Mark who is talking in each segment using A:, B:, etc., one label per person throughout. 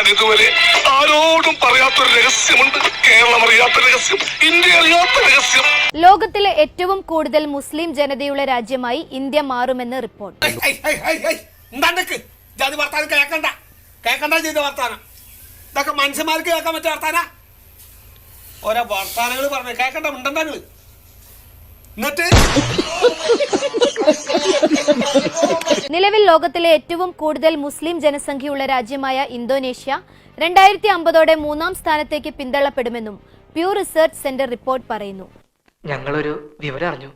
A: ഞാൻ ഇതുവരെ ആരോടും പറയാത്തൊരു രഹസ്യമുണ്ട്. കേരളം അറിയാത്ത രഹസ്യം ഇന്ത്യ അറിയാത്ത രഹസ്യം.
B: ലോകത്തിലെ ഏറ്റവും കൂടുതൽ മുസ്ലിം ജനതയുള്ള രാജ്യമായി ഇന്ത്യ മാറുമെന്ന് റിപ്പോർട്ട്.
C: ജാതി വർത്താനം കേക്കണ്ട. കേക്കണ്ട ചെയ്ത വർത്താനം. ഇതൊക്കെ മനുഷ്യന്മാർക്ക് കേൾക്കാൻ പറ്റിയ വർത്താന? ഓരോ വർത്താനങ്ങൾ പറഞ്ഞു കേക്കണ്ട ഉണ്ടെന്താങ്ങൾ എന്നിട്ട്?
B: നിലവിൽ ലോകത്തിലെ ഏറ്റവും കൂടുതൽ മുസ്ലിം ജനസംഖ്യയുള്ള രാജ്യമായ ഇന്തോനേഷ്യ രണ്ടായിരത്തി അമ്പതോടെ മൂന്നാം സ്ഥാനത്തേക്ക് പിന്തള്ളപ്പെടുമെന്നും പ്യൂർ റിസർച്ച് സെന്റർ റിപ്പോർട്ട് പറയുന്നു.
D: ഞങ്ങളൊരു വിവരം അറിഞ്ഞു.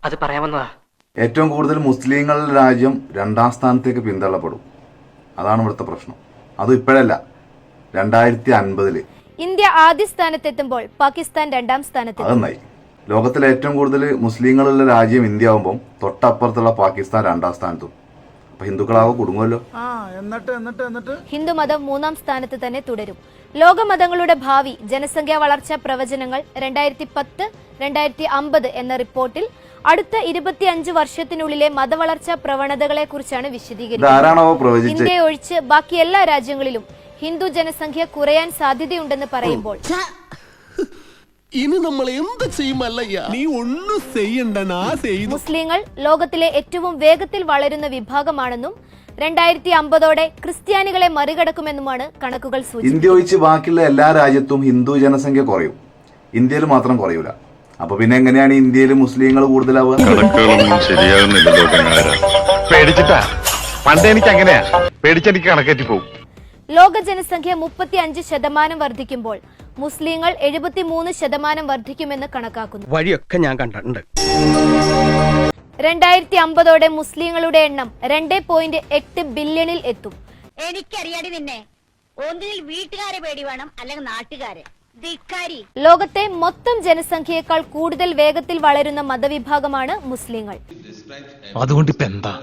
D: അത് പറയാമെന്നതാ
E: ഏറ്റവും കൂടുതൽ മുസ്ലിങ്ങളുടെ രാജ്യം രണ്ടാം സ്ഥാനത്തേക്ക് പിന്തള്ളപ്പെടും. അതാണ് ഇവിടുത്തെ പ്രശ്നം. അത് ഇപ്പോഴല്ല രണ്ടായിരത്തി അൻപതിൽ
B: ഇന്ത്യ ആദ്യ സ്ഥാനത്തെത്തുമ്പോൾ പാകിസ്ഥാൻ രണ്ടാം സ്ഥാനത്ത്
E: അതെന്നായി. ലോകത്തിലെ ഏറ്റവും കൂടുതൽ മുസ്ലിങ്ങളുള്ള രാജ്യം ഇന്ത്യ ആവുമ്പോൾ തൊട്ടപ്പുറത്തുള്ള പാകിസ്ഥാൻ രണ്ടാം സ്ഥാനത്തും. അപ്പൊ ഹിന്ദുക്കളാവോ കുടുങ്ങുമല്ലോ
F: ആ എന്നിട്ട് എന്നിട്ട് എന്നിട്ട്?
B: ഹിന്ദുമതം മൂന്നാം സ്ഥാനത്ത് തന്നെ തുടരും. ലോകമതങ്ങളുടെ ഭാവി ജനസംഖ്യാ വളർച്ചാ പ്രവചനങ്ങൾ രണ്ടായിരത്തി പത്ത് രണ്ടായിരത്തി അമ്പത് എന്ന റിപ്പോർട്ടിൽ അടുത്ത ഇരുപത്തിയഞ്ച് വർഷത്തിനുള്ളിലെ മതവളർച്ചാ പ്രവണതകളെ കുറിച്ചാണ് വിശദീകരിക്കുന്നത് ഇന്ത്യയെ ഒഴിച്ച് ബാക്കി എല്ലാ രാജ്യങ്ങളിലും ഹിന്ദു ജനസംഖ്യ കുറയാൻ സാധ്യതയുണ്ടെന്ന് പറയുമ്പോൾ
G: ഇനി നമ്മൾ എന്ത് ചെയ്യുമല്ലയ്യ നീ ഒന്നും ചെയ്യണ്ട നാ ചെയ്തു.
B: മുസ്ലിങ്ങൾ ലോകത്തിലെ ഏറ്റവും വേഗത്തിൽ വളരുന്ന വിഭാഗമാണെന്നും രണ്ടായിരത്തി അമ്പതോടെ ക്രിസ്ത്യാനികളെ മറികടക്കുമെന്നുമാണ് കണക്കുകൾ സൂചിപ്പിക്കുന്നത്.
E: ഇന്ത്യ ഒഴിച്ച് ബാക്കിയുള്ള എല്ലാ രാജ്യത്തും ഹിന്ദു ജനസംഖ്യ കുറയും. ഇന്ത്യയിൽ മാത്രം കുറയൂല. അപ്പൊ പിന്നെ എങ്ങനെയാണ് ഇന്ത്യയിൽ മുസ്ലിങ്ങൾ കൂടുതലാവുക?
H: കണക്കുകളൊന്നും ശരിയാകുന്നില്ലല്ലോ ഗംഗാര പേടിച്ചിട്ടാ? പണ്ട് എനിക്ക് അങ്ങനെയാ പേടിച്ചെനിക്ക് കണക്കേറ്റി പോകും
B: ലോക ജനസംഖ്യ മുപ്പത്തി അഞ്ച് ശതമാനം വർദ്ധിക്കുമ്പോൾ മുസ്ലിങ്ങൾ എഴുപത്തിമൂന്ന് ശതമാനം വർദ്ധിക്കുമെന്ന് കണക്കാക്കുന്നു.
G: വഴിയൊക്കെ ഞാൻ കണ്ടിട്ടുണ്ട്.
B: രണ്ടായിരത്തി അമ്പതോടെ മുസ്ലിങ്ങളുടെ എണ്ണം രണ്ട് പോയിന്റ് എട്ട് ബില്യണിൽ എത്തും.
I: എനിക്കറിയാടി നിന്നെ. ഒന്നിൽ വീട്ടുകാരെ പേടി വേണം അല്ലെങ്കിൽ നാട്ടുകാരെ. ധിക്കാരി
B: ലോകത്തെ മൊത്തം ജനസംഖ്യയേക്കാൾ കൂടുതൽ വേഗത്തിൽ വളരുന്ന മതവിഭാഗമാണ് മുസ്ലിങ്ങൾ.
G: അതുകൊണ്ട് ഇപ്പൊ എന്താ?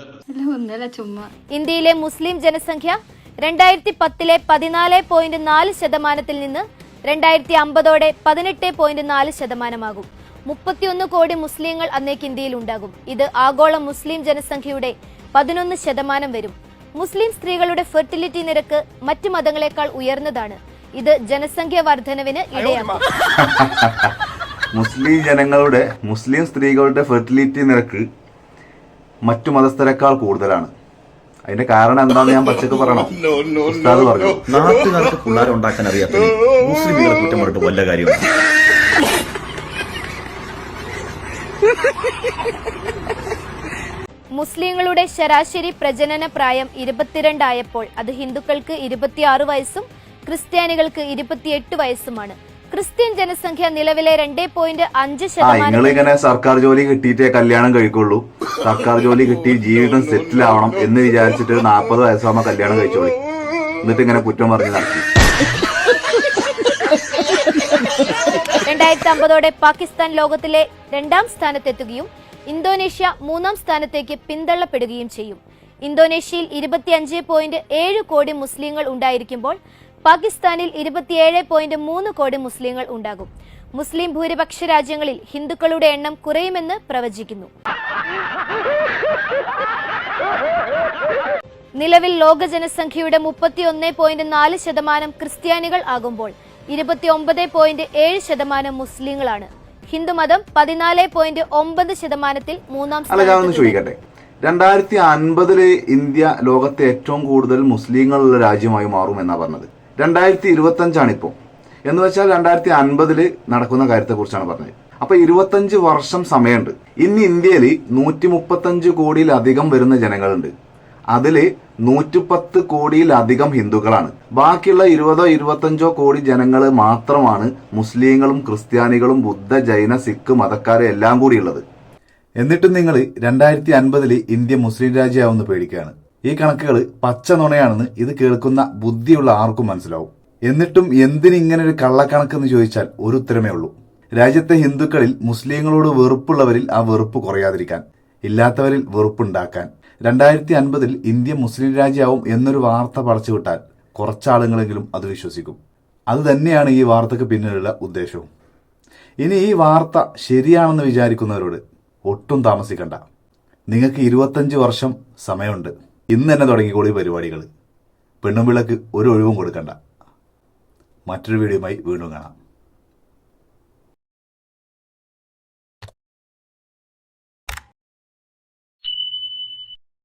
B: ഇന്ത്യയിലെ മുസ്ലിം ജനസംഖ്യ രണ്ടായിരത്തി പത്തിലെ പതിനാല് പോയിന്റ് നാല് ശതമാനത്തിൽ നിന്ന് രണ്ടായിരത്തി അമ്പതോടെ പതിനെട്ട് പോയിന്റ് നാല് ശതമാനമാകും. മുപ്പത്തിയൊന്ന് കോടി മുസ്ലിങ്ങൾ അന്നേക്ക് ഇന്ത്യയിൽ ഉണ്ടാകും. ഇത് ആഗോള മുസ്ലിം ജനസംഖ്യയുടെ പതിനൊന്ന് ശതമാനം വരും. മുസ്ലിം സ്ത്രീകളുടെ ഫെർട്ടിലിറ്റി നിരക്ക് മറ്റു മതങ്ങളെക്കാൾ ഉയർന്നതാണ്. ഇത് ജനസംഖ്യ വർധനവിന് ഇടയാക്കും.
E: മുസ്ലിം ജനങ്ങളുടെ മുസ്ലിം സ്ത്രീകളുടെ ഫെർട്ടിലിറ്റി നിരക്ക് മറ്റു മതസ്ഥരെക്കാൾ കൂടുതലാണ്. അതിന്റെ കാരണം എന്താന്ന് ഞാൻ പച്ചക്ക് പറയണം. ഉസ്താദ് പറഞ്ഞു
J: നാട്ടുകാർക്ക് പിള്ളേരെ ഉണ്ടാക്കാൻ അറിയാത്ത മുസ്ലിമുകളെ കുറ്റം പറഞ്ഞിട്ട് വല്ല കാര്യമാണ്
B: മുസ്ലിങ്ങളുടെ ശരാശരി പ്രജനന പ്രായം ഇരുപത്തിരണ്ടായപ്പോൾ അത് ഹിന്ദുക്കൾക്ക് ഇരുപത്തിയാറ് വയസ്സും ക്രിസ്ത്യാനികൾക്ക് ഇരുപത്തിയെട്ട് വയസ്സുമാണ്. ക്രിസ്ത്യൻ ജനസംഖ്യ നിലവിലെ രണ്ടേ പോയിന്റ് അഞ്ച് ശതമാനം.
E: ഇങ്ങനെ സർക്കാർ ജോലി കിട്ടിയിട്ടേ കല്യാണം കഴിക്കുള്ളൂ. സർക്കാർ ജോലി കിട്ടി ജീവിതം സെറ്റിൽ ആവണം എന്ന് വിചാരിച്ചിട്ട് നാൽപ്പത് വയസ്സാകുമ്പോൾ കല്യാണം കഴിച്ചോളി. എന്നിട്ട് ഇങ്ങനെ കുറ്റം പറഞ്ഞ് നടത്തി
B: രണ്ടായിരത്തി അമ്പതോടെ പാകിസ്ഥാൻ ലോകത്തിലെ രണ്ടാം സ്ഥാനത്തെത്തുകയും ഇന്തോനേഷ്യ മൂന്നാം സ്ഥാനത്തേക്ക് പിന്തള്ളപ്പെടുകയും ചെയ്യും. ഇന്തോനേഷ്യയിൽ ഇരുപത്തിയഞ്ച് പോയിന്റ് ഏഴ് കോടി മുസ്ലിങ്ങൾ ഉണ്ടായിരിക്കുമ്പോൾ പാകിസ്ഥാനിൽ ഇരുപത്തിയേഴ് പോയിന്റ് മൂന്ന് കോടി മുസ്ലിങ്ങൾ ഉണ്ടാകും. മുസ്ലിം ഭൂരിപക്ഷ രാജ്യങ്ങളിൽ ഹിന്ദുക്കളുടെ എണ്ണം കുറയുമെന്ന് പ്രവചിക്കുന്നു. നിലവിൽ ലോക ജനസംഖ്യയുടെ മുപ്പത്തിയൊന്ന് പോയിന്റ് നാല് ശതമാനം ക്രിസ്ത്യാനികൾ ആകുമ്പോൾ ഇരുപത്തിയൊമ്പത് പോയിന്റ് ഏഴ് ശതമാനം മുസ്ലിങ്ങളാണ്. ഹിന്ദുമതം പതിനാല് പോയിന്റ് ഒമ്പത് ശതമാനത്തിൽ മൂന്നാം
E: ചോദിക്കട്ടെ. രണ്ടായിരത്തി അൻപതിൽ ഇന്ത്യ ലോകത്തെ ഏറ്റവും കൂടുതൽ മുസ്ലിങ്ങളുള്ള രാജ്യമായി മാറുമെന്നാണ് എന്നാ പറഞ്ഞത്. രണ്ടായിരത്തി ഇരുപത്തി അഞ്ചാണ് ഇപ്പോൾ എന്ന് വെച്ചാൽ രണ്ടായിരത്തി അൻപതിൽ നടക്കുന്ന കാര്യത്തെക്കുറിച്ചാണ് പറഞ്ഞത്. അപ്പൊ ഇരുപത്തഞ്ച് വർഷം സമയമുണ്ട്. ഇന്ന് ഇന്ത്യയിൽ നൂറ്റി മുപ്പത്തഞ്ച് കോടിയിലധികം വരുന്ന ജനങ്ങളുണ്ട്. അതിൽ നൂറ്റിപ്പത്ത് കോടിയിലധികം ഹിന്ദുക്കളാണ്. ബാക്കിയുള്ള ഇരുപതോ ഇരുപത്തഞ്ചോ കോടി ജനങ്ങൾ മാത്രമാണ് മുസ്ലിങ്ങളും ക്രിസ്ത്യാനികളും ബുദ്ധ ജൈന സിഖ് മതക്കാരെ എല്ലാം കൂടിയുള്ളത് എന്നിട്ടും നിങ്ങൾ രണ്ടായിരത്തി അൻപതിൽ ഇന്ത്യ മുസ്ലിം രാജ്യമാവുമെന്ന് പേടിക്കുകയാണ്. ഈ കണക്കുകൾ പച്ച നുണയാണെന്ന് ഇത് കേൾക്കുന്ന ബുദ്ധിയുള്ള ആർക്കും മനസ്സിലാവും. എന്നിട്ടും എന്തിനിങ്ങനെ ഒരു കള്ളക്കണക്ക് എന്ന് ചോദിച്ചാൽ ഒരു ഉത്തരമേ ഉള്ളൂ. രാജ്യത്തെ ഹിന്ദുക്കളിൽ മുസ്ലിങ്ങളോട് വെറുപ്പുള്ളവരിൽ ആ വെറുപ്പ് കുറയാതിരിക്കാൻ ഇല്ലാത്തവരിൽ വെറുപ്പുണ്ടാക്കാൻ. രണ്ടായിരത്തി അൻപതിൽ ഇന്ത്യ മുസ്ലിം രാജ്യമാവും എന്നൊരു വാർത്ത പടച്ചുവിട്ടാൽ കുറച്ചാളുകളെങ്കിലും അത് വിശ്വസിക്കും. അത് തന്നെയാണ് ഈ വാർത്തക്ക് പിന്നിലുള്ള ഉദ്ദേശവും. ഇനി ഈ വാർത്ത ശരിയാണെന്ന് വിചാരിക്കുന്നവരോട് ഒട്ടും താമസിക്കണ്ട. നിങ്ങൾക്ക് ഇരുപത്തഞ്ച് വർഷം സമയമുണ്ട്. ഇന്ന് തന്നെ തുടങ്ങിക്കോളി പരിപാടികൾ പെണ്ണുമ്പിളക്ക് ഒരു ഒഴിവും കൊടുക്കണ്ട. മറ്റൊരു വീഡിയോയുമായി വീണ്ടും കാണാം.